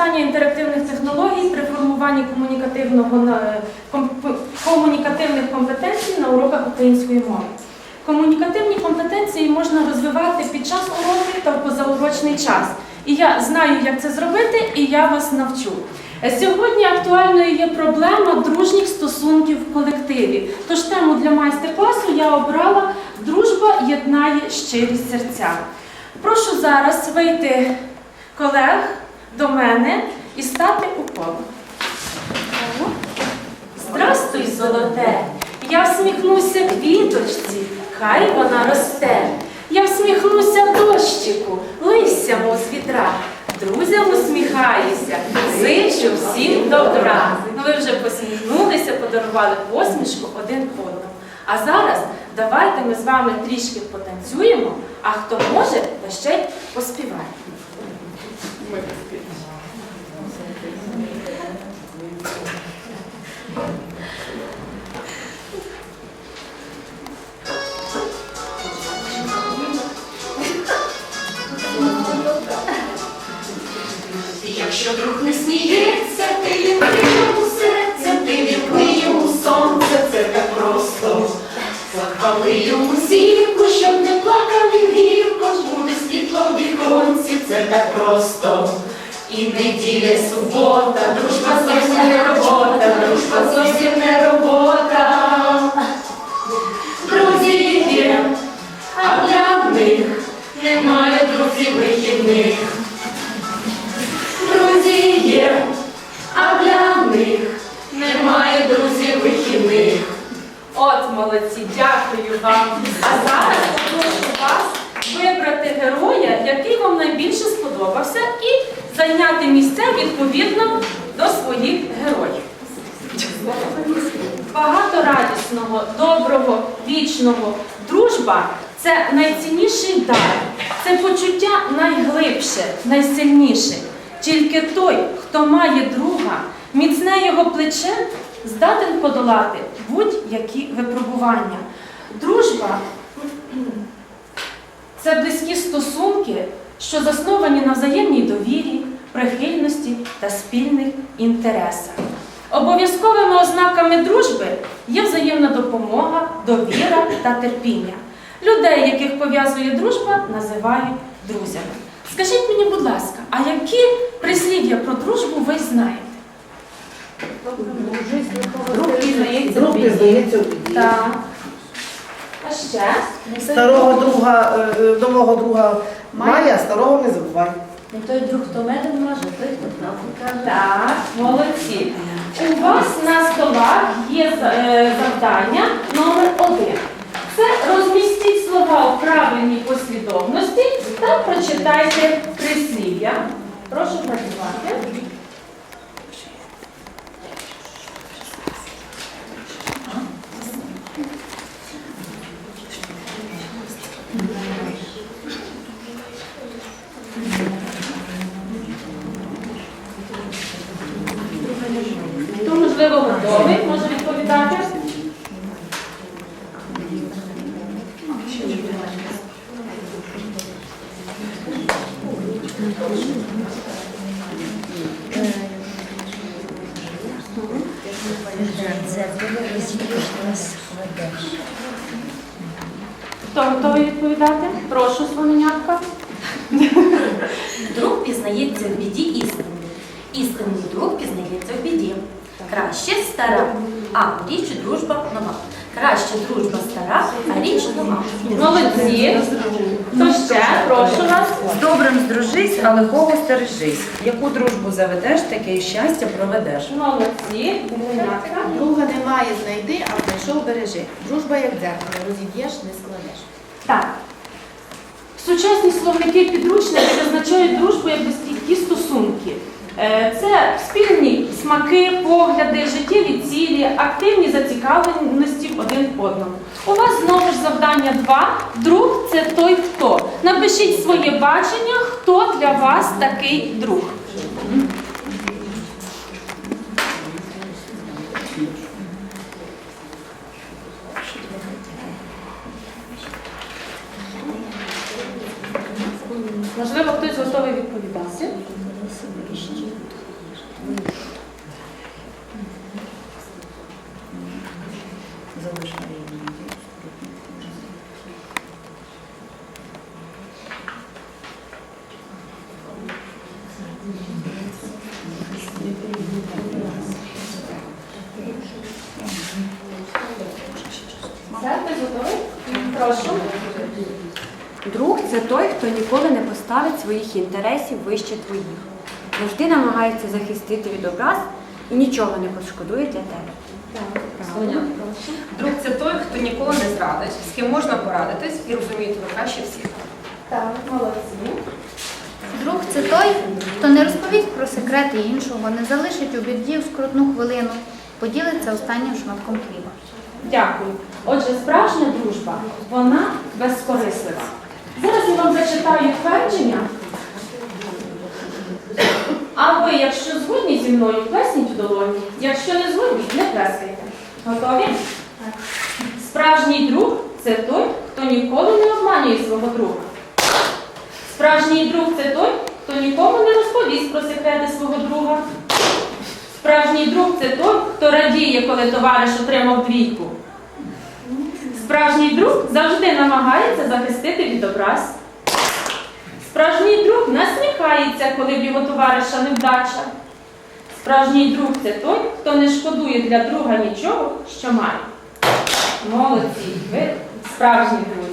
використання інтерактивних технологій при формуванні комунікативного комунікативних компетенцій на уроках української мови. Комунікативні компетенції можна розвивати під час уроків та в позаурочний час. І я знаю, як це зробити, і я вас навчу. Е, Сьогодні актуальною є проблема дружніх стосунків в колективі. Тож тему для майстер-класу я обрала Дружба єднає щирі серця. Прошу зараз вийти колег до мене і стати у коло. Здрастуй, золоте! Я всміхнуся квіточці, хай вона росте. Я всміхнуся дощику, лися, мов з вітра. Друзям усміхаюся, зичу всім добра. Ну ви вже посміхнулися, подарували посмішку один одному. А зараз давайте ми з вами трішки потанцюємо, а хто може, то ще й поспіває. Сміється, ти йому серце, ти вімкни йому сонце, це так просто. Захвали йому зірку, щоб не плакали гірко, буде світло в віконці, це так просто. І неділя, субота, дружба зовсім не робота, дружба зовсім не робота. Друзі є, а для них немає друзів вихідних. Вічного. Дружба це найцінніший дар, це почуття найглибше, найсильніше. Тільки той, хто має друга, міцне його плече, здатен подолати будь-які випробування. Дружба це близькі стосунки, що засновані на взаємній довірі, прихильності та спільних інтересах. Обов'язковими ознаками дружби є взаємна допомога, довіра та терпіння. Людей, яких пов'язує дружба, називають друзями. Скажіть мені, будь ласка, а які прислів'я про дружбу ви знаєте? Друг пізнається. Так. А ще? Старого друга, е, е, нового друга має, а старого не забувай. Не той друг, хто медом може, той, хто правду каже. Так, молодці. У вас на столах є е, завдання номер один. Це розмістіть слова у правильній послідовності та прочитайте прислів'я. Прошу працювати. Хто, можливо, готовий, може відповідати? Це буде нас кладеш. Хто готовий відповідати? Прошу, слоненятка. Друг пізнається в біді істини. Істинний друг пізнається в біді. Краще стара, а річ дружба нова. Краще дружба стара, а річ нова. Молодці. Хто ще? Прошу вас. З добрим здружись, а лихого стережись. Яку дружбу заведеш, таке і щастя проведеш. Молодці. Друга немає, знайди, а прийшов бережи. Дружба як дзеркало, розіб'єш, не складеш. Так. Сучасні словники підручники визначають дружбу як близькі стосунки. Е, Це спільні смаки, погляди, життєві цілі, активні зацікавленості один одному. У вас знову ж завдання два. Друг це той хто. Напишіть своє бачення, хто для вас такий друг. готовий відповідати? Все, ти готовий? Прошу. Друг це той, хто ніколи не поставить своїх інтересів вище твоїх. Завжди намагається захистити від образ і нічого не пошкодує для тебе. Соня. Друг це той, хто ніколи не зрадить, з ким можна порадитись і розуміє тебе краще всіх. Так, молодці. Друг це той, хто не розповість про секрети іншого, не залишить у біді в скрутну хвилину, поділиться останнім шматком хліба. Дякую. Отже, справжня дружба, вона безкорислива. Зараз я вам зачитаю твердження. А ви, якщо згодні зі мною, плесніть у долоні. Якщо не згодні, не плескайте. Готові? Справжній друг це той, хто ніколи не обманює свого друга. Справжній друг це той, хто нікому не розповість про секрети свого друга. Справжній друг це той, хто радіє, коли товариш отримав двійку. Справжній друг завжди намагається захистити від образ. Справжній друг насміхається, коли в його товариша невдача. Справжній друг це той, хто не шкодує для друга нічого, що має. Молодці, ви справжні друзі.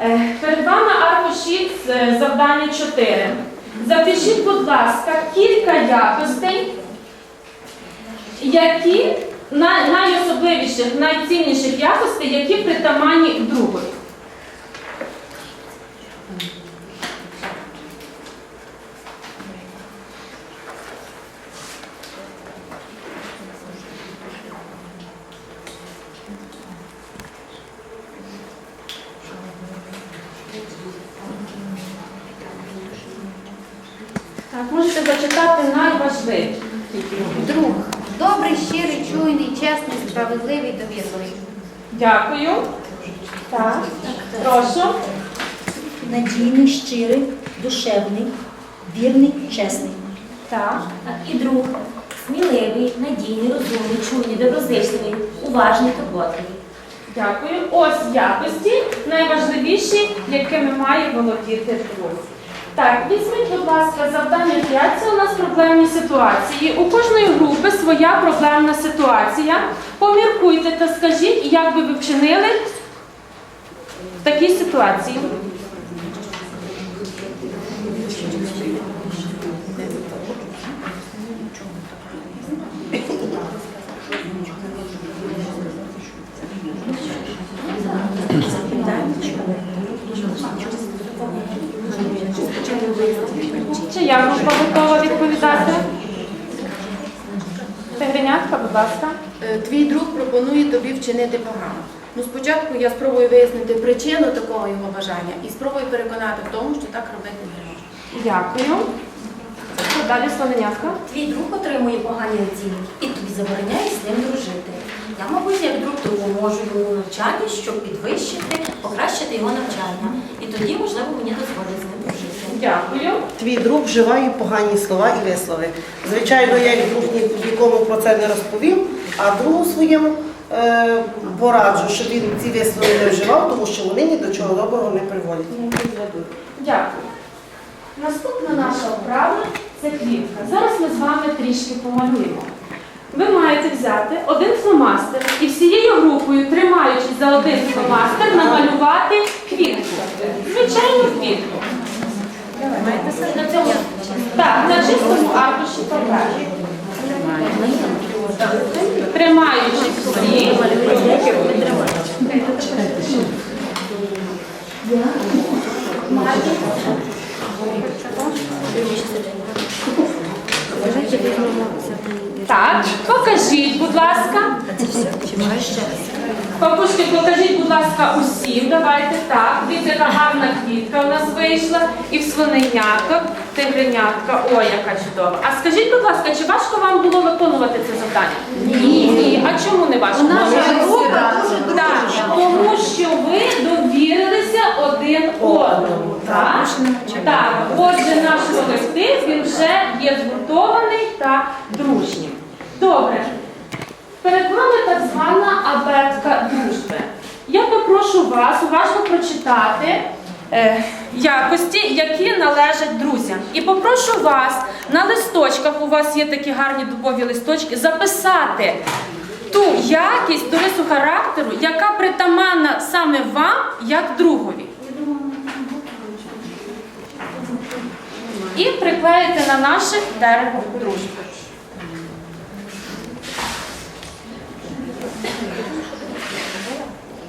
Е, Перед вами аркуші е, завдання 4. Запишіть, будь ласка, кілька якостей, які най- найособливіших, найцінніших якостей, які притаманні другові. Так, можете зачитати найважливіше. Друг добрий, щирий, чуйний, чесний, справедливий, довірливий. Дякую. Так, прошу. Надійний, щирий, душевний, вірний, чесний. Так. І друг сміливий, надійний, розумний, чуйний, доброзичливий, уважний, турботливий. Дякую. Ось якості найважливіші, якими має володіти друг. Так, візьміть, будь ласка, завдання 5. Це у нас проблемні ситуації. У кожної групи своя проблемна ситуація. Поміркуйте та скажіть, як би ви вчинили в такій ситуації. Чия група готова відповідати? Тигренятка, будь ласка. Е, Твій друг пропонує тобі вчинити погано. Ну, спочатку я спробую вияснити причину такого його бажання і спробую переконати в тому, що так робити не можна. Дякую. Далі слоненятка. Твій друг отримує погані оцінки і тобі забороняє з ним дружити. Я, мабуть, як друг допоможу йому у навчанні, щоб підвищити, покращити його навчання. І тоді, можливо, мені дозволять. Дякую. Твій друг вживає погані слова і вислови. Звичайно, я друг нікому про це не розповім, а другу своєму е, пораджу, щоб він ці вислови не вживав, тому що вони ні до чого доброго не приводять. Дякую. Наступна наша вправа це квітка. Зараз ми з вами трішки помалюємо. Ви маєте взяти один фломастер і всією групою, тримаючись за один фломастер, намалювати квітку. Звичайну квітку. Так, на чистому аркуші паперу. Тримаючись всі. Так, покажіть, будь ласка. Папушки, покажіть, будь ласка, усім. Давайте так. Дивіться, яка гарна у нас вийшла. І в свиненяток, тигренятка. Ой, яка чудова. А скажіть, будь ласка, чи важко вам було виконувати це завдання? Ні. Ні. А чому не важко? Так, тому що ви довірилися один одному. Так? Так, отже, наш колектив він вже є згуртований та дружнім. Добре. Перед вами так звана абетка дружби. Я попрошу вас уважно прочитати якості, які належать друзям. І попрошу вас на листочках, у вас є такі гарні дубові листочки, записати ту якість, ту рису характеру, яка притаманна саме вам, як другові. І приклеїти на наше дерево дружби.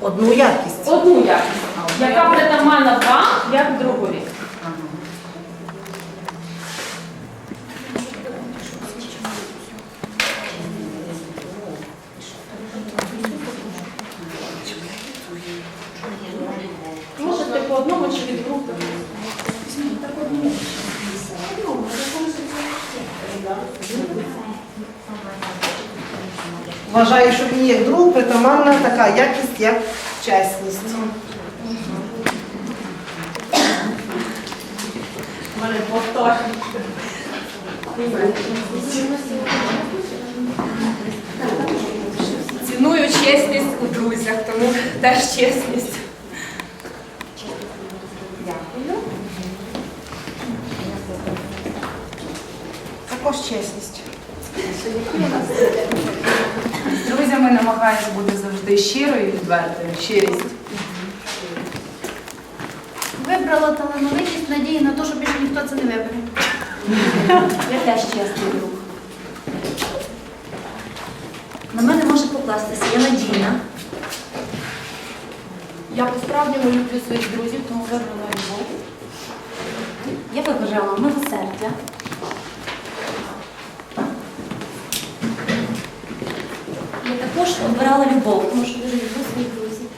Одну якість. Одну якість, яка притаманна вам, як другові. Можете по одному чи від групи. Вважаю, що мені як друг притаманна така якість, як чесність. Ціную чесність у друзях, тому теж чесність. Також чесність. З друзями намагаюся бути завжди щирою і відвертою. Щирість. Вибрала талановитість надії на те, що більше ніхто це не вибере. Я теж чесний друг. На мене може покластися, я надійна. Я по-справжньому люблю своїх друзів, тому вибрала любов. Я вибирала милосердя. Я також обирала любов, тому що дуже люблю своїх друзів.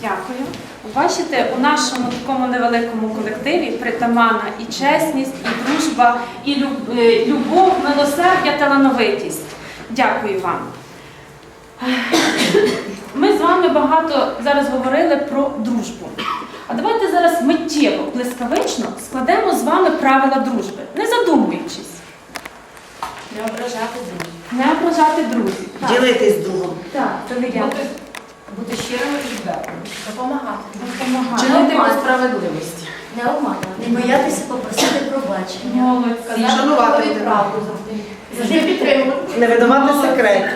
Дякую. Бачите, у нашому такому невеликому колективі притаманна і чесність, і дружба, і е, любов, милосердя, талановитість. Дякую вам. Ми з вами багато зараз говорили про дружбу. А давайте зараз миттєво, блискавично складемо з вами правила дружби, не задумуючись, Не ображати друзів. не ображати друзів. Так, Ділитись другом. так, довіряти. Бути щирими і відвертими. Допомагати. допомагати. Чинити по справедливості. Не обманювати, не боятися попросити пробачення. Молодці. Шанувати один правду завжди. Завжди підтримувати. Не видавати секрет.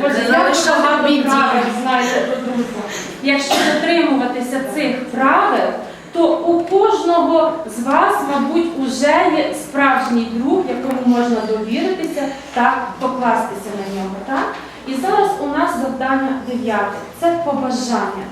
Якщо дотримуватися цих правил, то у кожного з вас, мабуть, уже є справжній друг, якому можна довіритися та покластися на нього. Так? І зараз у нас завдання дев'яте це побажання.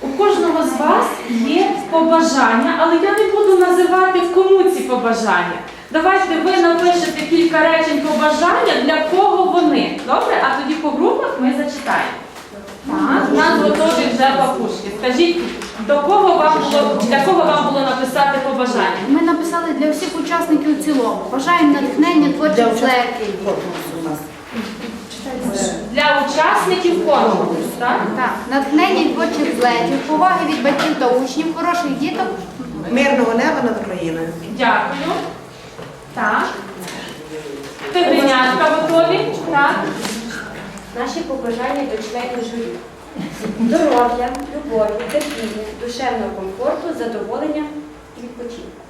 У кожного з вас є побажання, але я не буду називати кому ці побажання. Давайте ви напишете кілька речень побажання, для кого вони. Добре? А тоді по групах ми зачитаємо. Так, у нас готові вже папушки. Скажіть, до кого вам було, для кого вам було написати побажання? Ми написали для всіх учасників в цілому. Бажаємо натхнення творчих злетів. учасників конкурсу у нас. Для учасників конкурсу, так? Так, натхнення і творчих злетів, поваги від батьків та учнів, хороших діток. Мирного неба над Україною. Дякую. Так. Тигренятка готові? Так. Наші побажання до членів журі. Здоров'я, любові, терпіння, душевного комфорту, задоволення і відпочинку.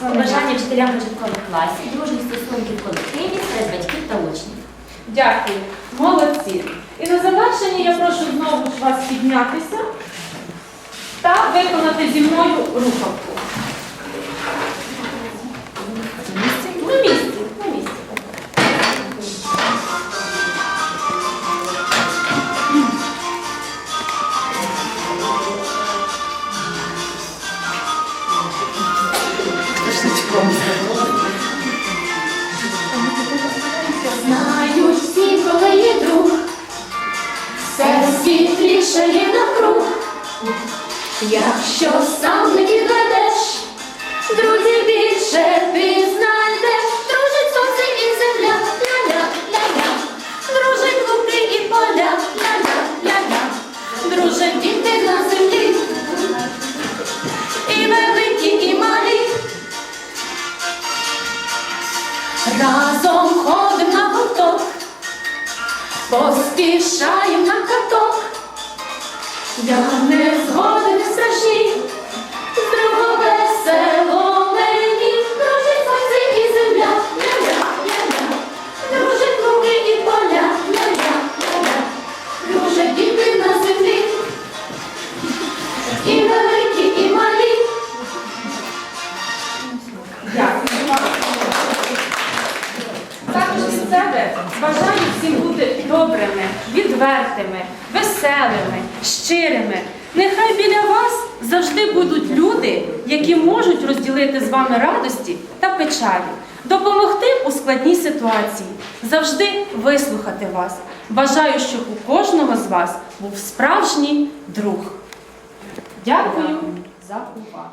Бажання вчителям початкових класів, дружні стосунки в колективі серед батьків та учнів. Дякую. Молодці. І на завершення я прошу знову ж вас піднятися та виконати зі мною рухавку. вішає на круг. якщо сам не підведеш, друзів більше пізнайдеш, дружить сонце і земля, ля-ля, ля-ля, дружить луки і поля, ля-ля, ля-ля, дружить діти на землі, і великі, і малі. Разом ходим на гурток, поспішаємо на каток згоден не страшні, з другом весело мені, дружить сонце і земля, ля-ля, ля-ля, дружить і поля, ля-ля, ля-ля, дружать діти на землі, і великі, і малі. Дякую. Також себе бажаю всім бути добрими, відвертими, веселими, щирими. Нехай біля вас завжди будуть люди, які можуть розділити з вами радості та печалі, допомогти у складній ситуації, завжди вислухати вас. Бажаю, щоб у кожного з вас був справжній друг. Дякую за увагу.